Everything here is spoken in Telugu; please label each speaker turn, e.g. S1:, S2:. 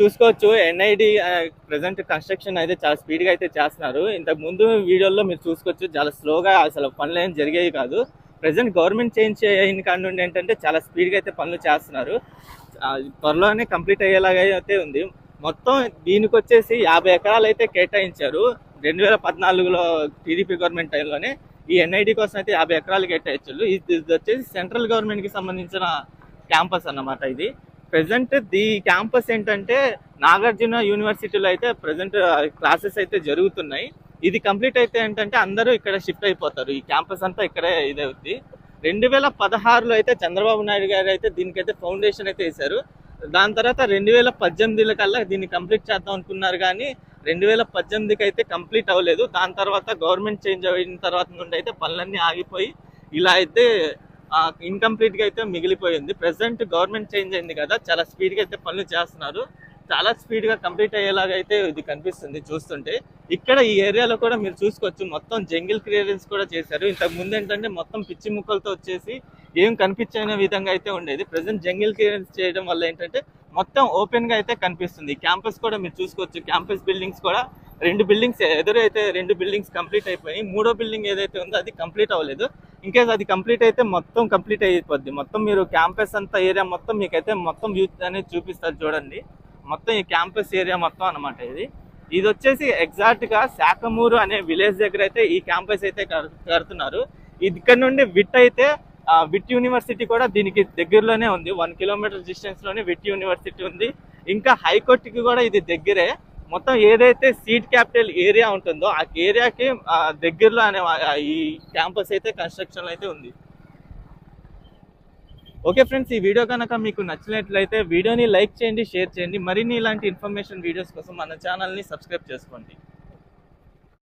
S1: చూసుకోవచ్చు. ఎన్ఐడి ప్రెసెంట్ కన్స్ట్రక్షన్ అయితే చాలా స్పీడ్గా అయితే చేస్తున్నారు. ఇంతకు ముందు వీడియోలో మీరు చూసుకోవచ్చు చాలా స్లోగా అసలు పనులు ఏం జరిగేవి కాదు. ప్రెసెంట్ గవర్నమెంట్ చేంజ్ అయిన కాడి నుండి ఏంటంటే చాలా స్పీడ్గా అయితే పనులు చేస్తున్నారు. త్వరలోనే కంప్లీట్ అయ్యేలాగా అయితే ఉంది. మొత్తం దీనికి వచ్చేసి యాభై ఎకరాలు అయితే కేటాయించారు. రెండు వేల పద్నాలుగులో టీడీపీ గవర్నమెంట్ టైంలోనే ఈ ఎన్ఐడి కోసం అయితే యాభై ఎకరాలు కేటాయించారు. ఇది ఇది వచ్చేసి సెంట్రల్ గవర్నమెంట్కి సంబంధించిన క్యాంపస్ అన్నమాట ఇది. ప్రెసెంట్ ది క్యాంపస్ ఏంటంటే నాగార్జున యూనివర్సిటీలో అయితే ప్రెసెంట్ క్లాసెస్ అయితే జరుగుతున్నాయి. ఇది కంప్లీట్ అయితే ఏంటంటే అందరూ ఇక్కడ షిఫ్ట్ అయిపోతారు. ఈ క్యాంపస్ అంతా ఇక్కడే ఇదే అవుద్ది రెండు వేల పదహారులో అయితే చంద్రబాబు నాయుడు గారు అయితే దీనికైతే ఫౌండేషన్ అయితే వేశారు. దాని తర్వాత రెండు వేల పద్దెనిమిదిల కల్లా దీన్ని కంప్లీట్ చేద్దాం అనుకున్నారు కానీ రెండు వేల పద్దెనిమిదికి అయితే కంప్లీట్ అవ్వలేదు. దాని తర్వాత గవర్నమెంట్ చేంజ్ అయిన తర్వాత నుండి అయితే పనులన్నీ ఆగిపోయి ఇలా అయితే ఇన్కంప్లీట్గా అయితే మిగిలిపోయింది. ప్రెసెంట్ గవర్నమెంట్ చేంజ్ అయింది కదా చాలా స్పీడ్గా అయితే పనులు చేస్తున్నారు. చాలా స్పీడ్గా కంప్లీట్ అయ్యేలాగా అయితే ఇది కనిపిస్తుంది చూస్తుంటే. ఇక్కడ ఈ ఏరియాలో కూడా మీరు చూసుకోవచ్చు మొత్తం జంగిల్ క్లియరెన్స్ కూడా చేశారు. ఇంతకు ముందు ఏంటంటే మొత్తం పిచ్చి ముక్కలతో వచ్చేసి ఏం కనిపించని విధంగా అయితే ఉండేది. ప్రెసెంట్ జంగిల్ క్లియరెన్స్ చేయడం వల్ల ఏంటంటే మొత్తం ఓపెన్గా అయితే కనిపిస్తుంది. క్యాంపస్ కూడా మీరు చూసుకోవచ్చు. క్యాంపస్ బిల్డింగ్స్ కూడా రెండు బిల్డింగ్స్ ఎదురైతే రెండు బిల్డింగ్స్ కంప్లీట్ అయిపోయి మూడో బిల్డింగ్ ఏదైతే ఉందో అది కంప్లీట్ అవ్వలేదు. ఇన్కేస్ అది కంప్లీట్ అయితే మొత్తం కంప్లీట్ అయిపోద్ది. మొత్తం మీరు క్యాంపస్ అంతా ఏరియా మొత్తం మీకైతే మొత్తం వ్యూ అనేది చూపిస్తారు చూడండి. మొత్తం ఈ క్యాంపస్ ఏరియా మొత్తం అనమాట ఇది. ఇది వచ్చేసి ఎగ్జాక్ట్గా శాఖమూరు అనే విలేజ్ దగ్గర అయితే ఈ క్యాంపస్ అయితే కడుతున్నారు. ఇది ఇక్కడ నుండి విట్ అయితే విట్ యూనివర్సిటీ కూడా దీనికి దగ్గరలోనే ఉంది. వన్ కిలోమీటర్ డిస్టెన్స్లోనే విట్ యూనివర్సిటీ ఉంది. ఇంకా హైకోర్టుకి కూడా ఇది దగ్గరే. మొత్తం ఏదైతే సీట్ క్యాపిటల్ ఏరియా ఉంటుందో ఆ ఏరియాకి దగ్గరలో అనే ఈ క్యాంపస్ అయితే కన్స్ట్రక్షన్ అయితే ఉంది. ఓకే ఫ్రెండ్స్ ఈ వీడియో కనుక మీకు నచ్చినట్లయితే వీడియోని లైక్ చేయండి షేర్ చేయండి. మరిన్ని ఇలాంటి ఇన్ఫర్మేషన్ వీడియోస్ కోసం మన ఛానల్ని సబ్స్క్రైబ్ చేసుకోండి.